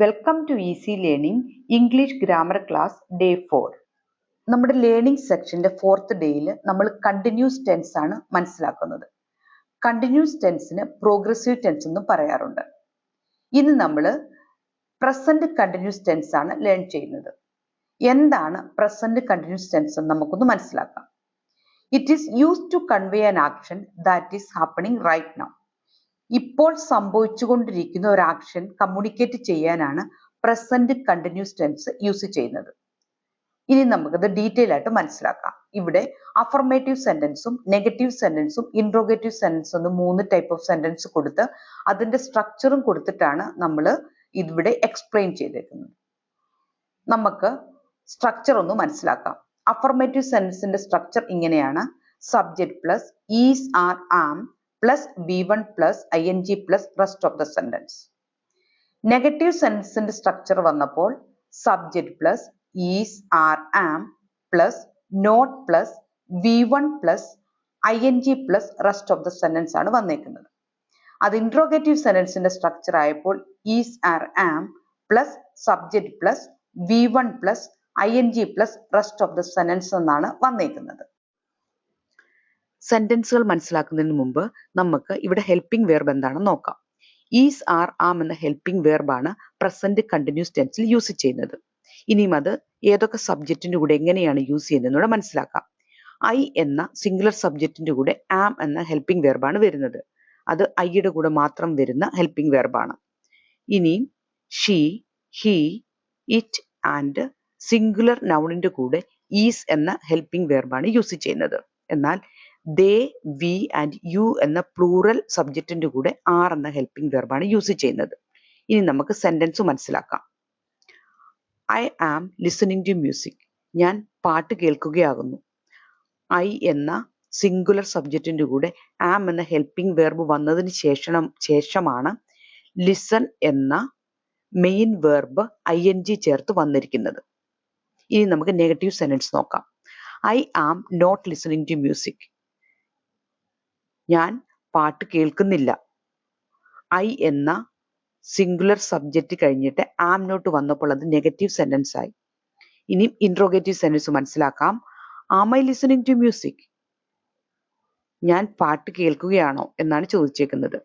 Welcome to easy learning English grammar class day four നമ്മുടെ learning സെക്ഷന്റെ fourth ഡേയിൽ നമ്മൾ കണ്ടിന്യൂസ് ടെൻസ് ആണ് മനസ്സിലാക്കുന്നത്. കണ്ടിന്യൂസ് ടെൻസിന് പ്രോഗ്രസീവ് ടെൻസ് എന്നും പറയാറുണ്ട്. ഇന്ന് നമ്മൾ പ്രസന്റ് കണ്ടിന്യൂസ് ടെൻസ് ആണ് ലേൺ ചെയ്യുന്നത്. എന്താണ് പ്രസന്റ് കണ്ടിന്യൂസ് ടെൻസ് എന്ന് നമുക്കൊന്ന് മനസ്സിലാക്കാം. It is use to convey an action that is happening right now ഇപ്പോൾ സംഭവിച്ചുകൊണ്ടിരിക്കുന്ന ഒരു ആക്ഷൻ കമ്മ്യൂണിക്കേറ്റ് ചെയ്യാനാണ് പ്രസന്റ് കണ്ടിന്യൂസ് ടെൻസ് യൂസ് ചെയ്യുന്നത്. ഇനി നമുക്കത് ഡീറ്റെയിൽ ആയിട്ട് മനസ്സിലാക്കാം. ഇവിടെ അഫർമേറ്റീവ് സെന്റൻസും നെഗറ്റീവ് സെന്റൻസും ഇൻട്രോഗേറ്റീവ് സെന്റൻസ് എന്ന് മൂന്ന് ടൈപ്പ് ഓഫ് സെന്റൻസ് കൊടുത്ത് അതിന്റെ സ്ട്രക്ചറും കൊടുത്തിട്ടാണ് നമ്മൾ ഇവിടെ എക്സ്പ്ലെയിൻ ചെയ്തേക്കുന്നത്. നമുക്ക് സ്ട്രക്ചർ ഒന്ന് മനസ്സിലാക്കാം. അഫർമേറ്റീവ് സെന്റൻസിന്റെ സ്ട്രക്ചർ ഇങ്ങനെയാണ്. Subject plus is are am plus B one plus I N G plus rest of the sentence negative സെന്റൻസിന്റെ structure വന്നപ്പോൾ subject plus is are am plus not plus V one plus I N G plus rest of the sentence ആണ് വന്നേക്കുന്നത്. അത് interrogative സെന്റൻസിന്റെ structure ആയപ്പോൾ is are am plus subject plus V one plus I N G plus rest of the sentence എന്നാണ് വന്നേക്കുന്നത്. സെന്റൻസുകൾ മനസ്സിലാക്കുന്നതിന് മുമ്പ് നമുക്ക് ഇവിടെ ഹെൽപ്പിംഗ് വേർബ് എന്താണെന്ന് നോക്കാം. ഈസ് ആർ ആം എന്ന ഹെൽപ്പിംഗ് വേർബാണ് പ്രസന്റ് കണ്ടിന്യൂസ് ടെൻസിൽ യൂസ് ചെയ്യുന്നത്. ഇനിയും അത് ഏതൊക്കെ സബ്ജക്റ്റിന്റെ കൂടെ എങ്ങനെയാണ് യൂസ് ചെയ്യുന്നതെന്നൂടെ മനസ്സിലാക്കാം. ഐ എന്ന സിംഗുലർ സബ്ജക്റ്റിന്റെ കൂടെ ആം എന്ന ഹെൽപ്പിംഗ് വേർബാണ് വരുന്നത്. അത് ഐയുടെ കൂടെ മാത്രം വരുന്ന ഹെൽപ്പിംഗ് വേർബാണ് ഇനിയും she he it and singular നൗണിന്റെ കൂടെ ഈസ് എന്ന ഹെൽപ്പിംഗ് വേർബാണ് യൂസ് ചെയ്യുന്നത്. എന്നാൽ ദേ വി ആൻഡ് യു എന്ന പ്ലൂറൽ സബ്ജക്റ്റിന്റെ കൂടെ ആർ എന്ന ഹെൽപ്പിംഗ് വെർബാണ് യൂസ് ചെയ്യുന്നത്. ഇനി നമുക്ക് സെന്റൻസ് മനസ്സിലാക്കാം. I am listening to music. ഞാൻ പാട്ട് കേൾക്കുകയാകുന്നു. ഐ എന്ന സിംഗുലർ സബ്ജക്റ്റിന്റെ കൂടെ ആം എന്ന ഹെൽപ്പിംഗ് വെർബ് വന്നതിന് ശേഷം ശേഷമാണ് ലിസൺ എന്ന main verb I N G ചേർത്ത് വന്നിരിക്കുന്നത്. ഇനി നമുക്ക് നെഗറ്റീവ് സെന്റൻസ് നോക്കാം. I am not listening to music. ഞാൻ പാട്ട് കേൾക്കുന്നില്ല. ഐ എന്ന സിംഗുലർ സബ്ജക്റ്റ് കഴിഞ്ഞിട്ട് ആം നോട്ട് വന്നപ്പോൾ അത് നെഗറ്റീവ് സെന്റൻസ് ആയി. ഇനി ഇൻട്രോഗേറ്റീവ് സെന്റൻസ് മനസ്സിലാക്കാം. Am I listening to music ഞാൻ പാട്ട് കേൾക്കുകയാണോ എന്നാണ് ചോദിച്ചേക്കുന്നത്.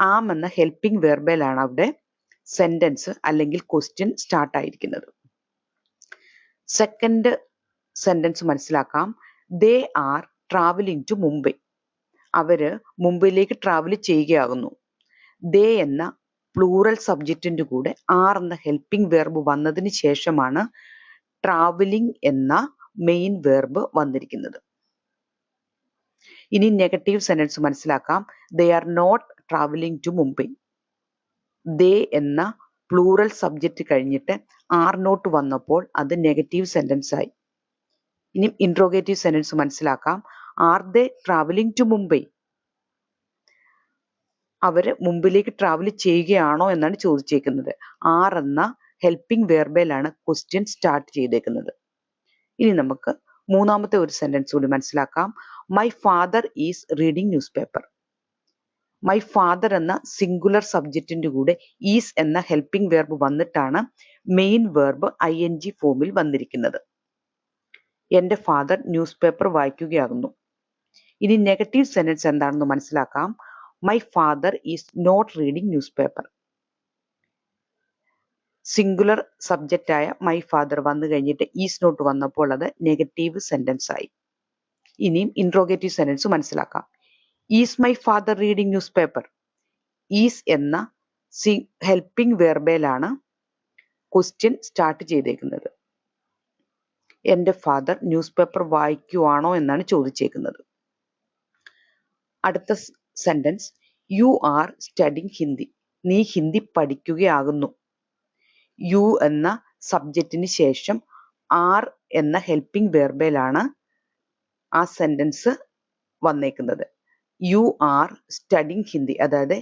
ആം എന്ന ഹെൽപ്പിംഗ് വെർബയിലാണ് അവിടെ സെന്റൻസ് അല്ലെങ്കിൽ ക്വസ്റ്റ്യൻ സ്റ്റാർട്ട് ആയിരിക്കുന്നത്. സെക്കൻഡ് സെന്റൻസ് മനസ്സിലാക്കാം. They are travelling to Mumbai അവർ മുമ്പിലേക്ക് ട്രാവൽ ചെയ്യുകയാകുന്നു. ദേ എന്ന പ്ലൂറൽ സബ്ജക്റ്റിന്റെ കൂടെ ആർ എന്ന ഹെൽപ്പിംഗ് വെർബ് വന്നതിന് ശേഷമാണ് ട്രാവലിംഗ് എന്ന മെയിൻ വെർബ് വന്നിരിക്കുന്നത്. ഇനി നെഗറ്റീവ് സെന്റൻസ് മനസ്സിലാക്കാം. They are not travelling to Mumbai they എന്ന പ്ലൂറൽ സബ്ജക്റ്റ് കഴിഞ്ഞിട്ട് ആർ നോട്ട് വന്നപ്പോൾ അത് നെഗറ്റീവ് സെന്റൻസ് ആയി. ഇനി ഇൻട്രോഗേറ്റീവ് സെന്റൻസ് മനസ്സിലാക്കാം. Are they travelling to Mumbai അവർ മുംബൈയിലേക്ക് ട്രാവൽ ചെയ്യുകയാണോ എന്നാണ് ചോദിച്ചേക്കുന്നത്. ആർ എന്ന ഹെൽപ്പിംഗ് വേർബേലാണ് ക്വസ്റ്റ്യൻ സ്റ്റാർട്ട് ചെയ്തേക്കുന്നത്. ഇനി നമുക്ക് മൂന്നാമത്തെ ഒരു സെന്റൻസ് കൂടി മനസ്സിലാക്കാം. My father is reading newspaper my father എന്ന സിംഗുലർ സബ്ജക്റ്റിന്റെ കൂടെ ഈസ് എന്ന ഹെൽപ്പിംഗ് വേർബ് വന്നിട്ടാണ് main verb I N G ഫോമിൽ വന്നിരിക്കുന്നത്. എന്റെ ഫാദർ ന്യൂസ് പേപ്പർ വായിക്കുകയാകുന്നു. ഇനി നെഗറ്റീവ് സെന്റൻസ് എന്താണെന്ന് മനസ്സിലാക്കാം. My father is not reading newspaper singular subject ആയ മൈ ഫാദർ വന്നു കഴിഞ്ഞിട്ട് ഈസ് നോട്ട് വന്നപ്പോൾ അത് നെഗറ്റീവ് സെന്റൻസ് ആയി. ഇനിയും ഇൻട്രോഗേറ്റീവ് സെന്റൻസ് മനസ്സിലാക്കാം. Is my father reading newspaper is എന്ന സി ഹെൽപ്പിംഗ് വേർബേലാണ് ക്വസ്റ്റ്യൻ സ്റ്റാർട്ട് ചെയ്തേക്കുന്നത്. എന്റെ ഫാദർ ന്യൂസ് പേപ്പർ വായിക്കുവാണോ എന്നാണ് ചോദിച്ചേക്കുന്നത്. അടുത്ത sentence you are studying Hindi നീ ഹിന്ദി പഠിക്കുകയാകുന്നു. യു എന്ന സബ്ജക്റ്റിന് ശേഷം ആർ എന്ന ഹെൽപ്പിംഗ് വേർബയിലാണ് ആ സെന്റൻസ് വന്നേക്കുന്നത്. യു ആർ സ്റ്റഡിങ് ഹിന്ദി അതായത്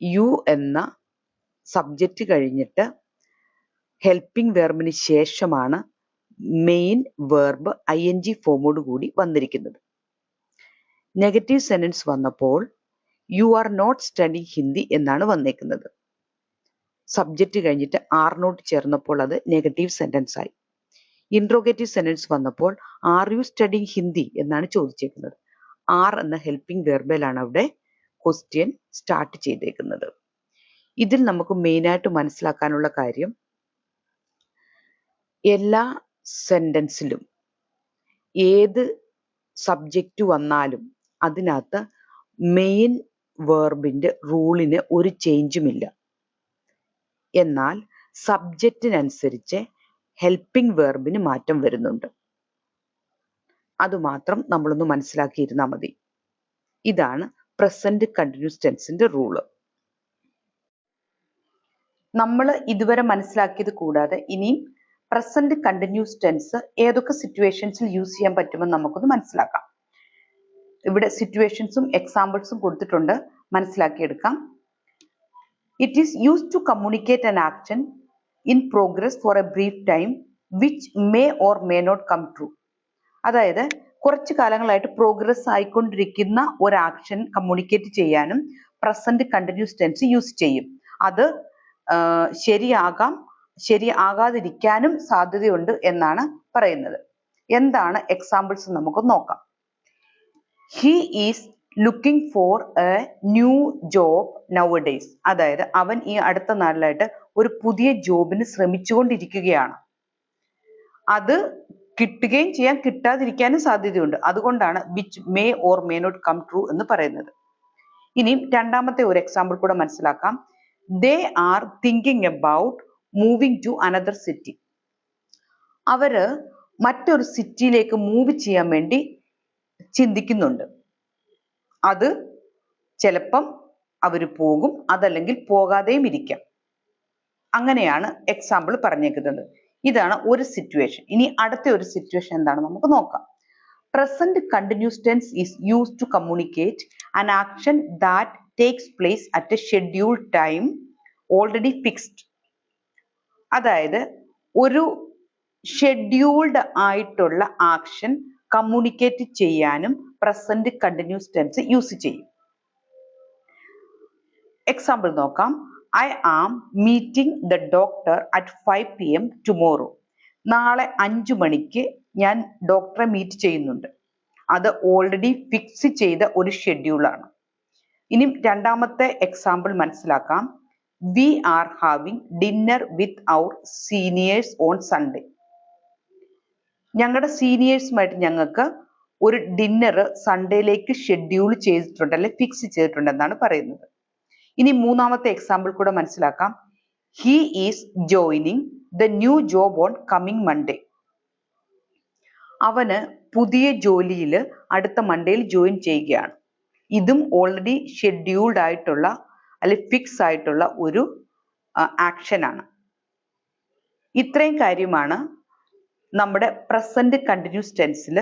യു എന്ന സബ്ജക്റ്റ് കഴിഞ്ഞിട്ട് ഹെൽപ്പിംഗ് വേർബിന് ശേഷമാണ് main verb I N G ഫോമോട് കൂടി വന്നിരിക്കുന്നത്. നെഗറ്റീവ് സെന്റൻസ് വന്നപ്പോൾ you are not study Hindi എന്നാണ് വന്നേക്കുന്നത്. സബ്ജക്റ്റ് കഴിഞ്ഞിട്ട് ആർ നോട്ട് ചേർന്നപ്പോൾ അത് നെഗറ്റീവ് സെന്റൻസ് ആയി. ഇൻട്രോഗേറ്റീവ് സെന്റൻസ് വന്നപ്പോൾ ആർ യു സ്റ്റഡി ഹിന്ദി എന്നാണ് ചോദിച്ചേക്കുന്നത്. ആർ എന്ന ഹെൽപ്പിംഗ് വെർബലാണ് അവിടെ ക്വസ്റ്റ്യൻ സ്റ്റാർട്ട് ചെയ്തേക്കുന്നത്. ഇതിൽ നമുക്ക് മെയിനായിട്ട് മനസ്സിലാക്കാനുള്ള കാര്യം എല്ലാ സെന്റൻസിലും ഏത് സബ്ജക്റ്റ് വന്നാലും അതിനകത്ത് മെയിൻ വേർബിന്റെ റൂളിന് ഒരു ചേഞ്ചുമില്ല എന്നാൽ സബ്ജക്റ്റിനനുസരിച്ച് ഹെൽപ്പിംഗ് വേർബിന് മാറ്റം വരുന്നുണ്ട്. അതുമാത്രം നമ്മളൊന്ന് മനസ്സിലാക്കിയിരുന്നാൽ മതി. ഇതാണ് പ്രസന്റ് കണ്ടിന്യൂസ് ടെൻസിന്റെ റൂൾ നമ്മൾ ഇതുവരെ മനസ്സിലാക്കിയത് കൂടാതെ ഇനിയും പ്രസന്റ് കണ്ടിന്യൂസ് ടെൻസ് ഏതൊക്കെ സിറ്റുവേഷൻസിൽ യൂസ് ചെയ്യാൻ പറ്റുമെന്ന് നമുക്കൊന്ന് മനസ്സിലാക്കാം. ഇവിടെ സിറ്റുവേഷൻസും എക്സാമ്പിൾസും കൊടുത്തിട്ടുണ്ട്. മനസ്സിലാക്കിയെടുക്കാം. It is use to communicate an action in progress for a brief time which may or may not come true അതായത് കുറച്ച് കാലങ്ങളായിട്ട് പ്രോഗ്രസ് ആയിക്കൊണ്ടിരിക്കുന്ന ഒരു ആക്ഷൻ കമ്മ്യൂണിക്കേറ്റ് ചെയ്യാനും പ്രസന്റ് കണ്ടിന്യൂസ് ടെൻസ് യൂസ് ചെയ്യും. അത് ശരിയാകാം ശരിയാകാതിരിക്കാനും സാധ്യതയുണ്ട് എന്നാണ് പറയുന്നത്. എന്താണ് എക്സാമ്പിൾസ് നമുക്ക് നോക്കാം. He is looking for a new job days അതായത് അവൻ ഈ അടുത്ത നാളിലായിട്ട് ഒരു പുതിയ ജോബിന് ശ്രമിച്ചുകൊണ്ടിരിക്കുകയാണ്. അത് കിട്ടുകയും ചെയ്യാൻ കിട്ടാതിരിക്കാനും സാധ്യതയുണ്ട്. അതുകൊണ്ടാണ് which may or may not come true എന്ന് പറയുന്നത്. ഇനി രണ്ടാമത്തെ ഒരു എക്സാമ്പിൾ കൂടെ മനസ്സിലാക്കാം. They are thinking about moving to another city അവർ മറ്റൊരു സിറ്റിയിലേക്ക് മൂവ് ചെയ്യാൻ വേണ്ടി ചിന്തിക്കുന്നുണ്ട്. അത് ചിലപ്പം അവർ പോകും അതല്ലെങ്കിൽ പോകാതെയും ഇരിക്കാം. അങ്ങനെയാണ് എക്സാമ്പിൾ പറഞ്ഞേക്കുന്നത്. ഇതാണ് ഒരു സിറ്റുവേഷൻ ഇനി അടുത്ത ഒരു സിറ്റുവേഷൻ എന്താണ് നമുക്ക് നോക്കാം. Present continuous tense is use to communicate an action that takes place at a schedule time already fixed അതായത് ഒരു ഷെഡ്യൂൾഡ് ആയിട്ടുള്ള ആക്ഷൻ കമ്മ്യൂണിക്കേറ്റ് ചെയ്യാനും പ്രസന്റ് കണ്ടിന്യൂസ് ടെൻസ് യൂസ് ചെയ്യും. എക്സാമ്പിൾ നോക്കാം. I am meeting the doctor at five P M tomorrow നാളെ അഞ്ചു മണിക്ക് ഞാൻ ഡോക്ടറെ മീറ്റ് ചെയ്യുന്നുണ്ട്. അത് ഓൾറെഡി ഫിക്സ് ചെയ്ത ഒരു ഷെഡ്യൂളാണ് ഇനി രണ്ടാമത്തെ എക്സാമ്പിൾ മനസ്സിലാക്കാം. We are having dinner with our seniors on Sunday ഞങ്ങളുടെ സീനിയേഴ്സുമായിട്ട് ഞങ്ങൾക്ക് ഒരു ഡിന്നർ സൺഡേയിലേക്ക് ഷെഡ്യൂൾ ചെയ്തിട്ടുണ്ട് അല്ലെ ഫിക്സ് ചെയ്തിട്ടുണ്ട് എന്നാണ് പറയുന്നത്. ഇനി മൂന്നാമത്തെ എക്സാമ്പിൾ കൂടെ മനസ്സിലാക്കാം. He is joining the new job on coming Monday അവന് പുതിയ ജോലിയിൽ അടുത്ത മൺഡേയിൽ ജോയിൻ ചെയ്യുകയാണ്. ഇതും ഓൾറെഡി ഷെഡ്യൂൾഡ് ആയിട്ടുള്ള അല്ലെ ഫിക്സ് ആയിട്ടുള്ള ഒരു ആക്ഷനാണ് ഇത്രയും കാര്യമാണ് നമ്മുടെ പ്രസന്റ് കണ്ടിന്യൂസ് ടെൻസിൽ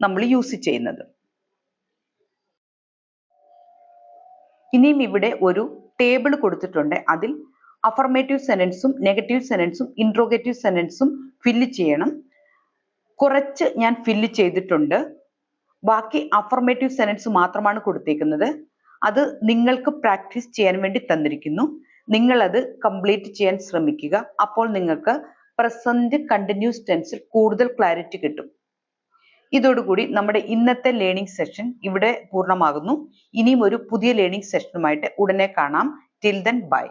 നമ്മൾ യൂസ് ചെയ്യുന്നത്. ഇനിയും ഇവിടെ ഒരു ടേബിൾ കൊടുത്തിട്ടുണ്ട്. അതിൽ അഫർമേറ്റീവ് സെനൻസും നെഗറ്റീവ് സെനൻസും ഇൻട്രോഗേറ്റീവ് സെനൻസും ഫില്ല് ചെയ്യണം. കുറച്ച് ഞാൻ ഫില്ല് ചെയ്തിട്ടുണ്ട്. ബാക്കി അഫർമേറ്റീവ് സെനൻസ് മാത്രമാണ് കൊടുത്തേക്കുന്നത്. അത് നിങ്ങൾക്ക് പ്രാക്ടീസ് ചെയ്യാൻ വേണ്ടി തന്നിരിക്കുന്നു. നിങ്ങൾ അത് കംപ്ലീറ്റ് ചെയ്യാൻ ശ്രമിക്കുക. അപ്പോൾ നിങ്ങൾക്ക് പ്രസന്റ് കണ്ടിന്യൂസ് ടെൻസിൽ കൂടുതൽ ക്ലാരിറ്റി കിട്ടും. ഇതോടുകൂടി നമ്മുടെ ഇന്നത്തെ ലേണിംഗ് സെഷൻ ഇവിടെ പൂർണമാകുന്നു. ഇനിയും ഒരു പുതിയ ലേണിംഗ് സെഷനുമായിട്ട് ഉടനെ കാണാം. Till then by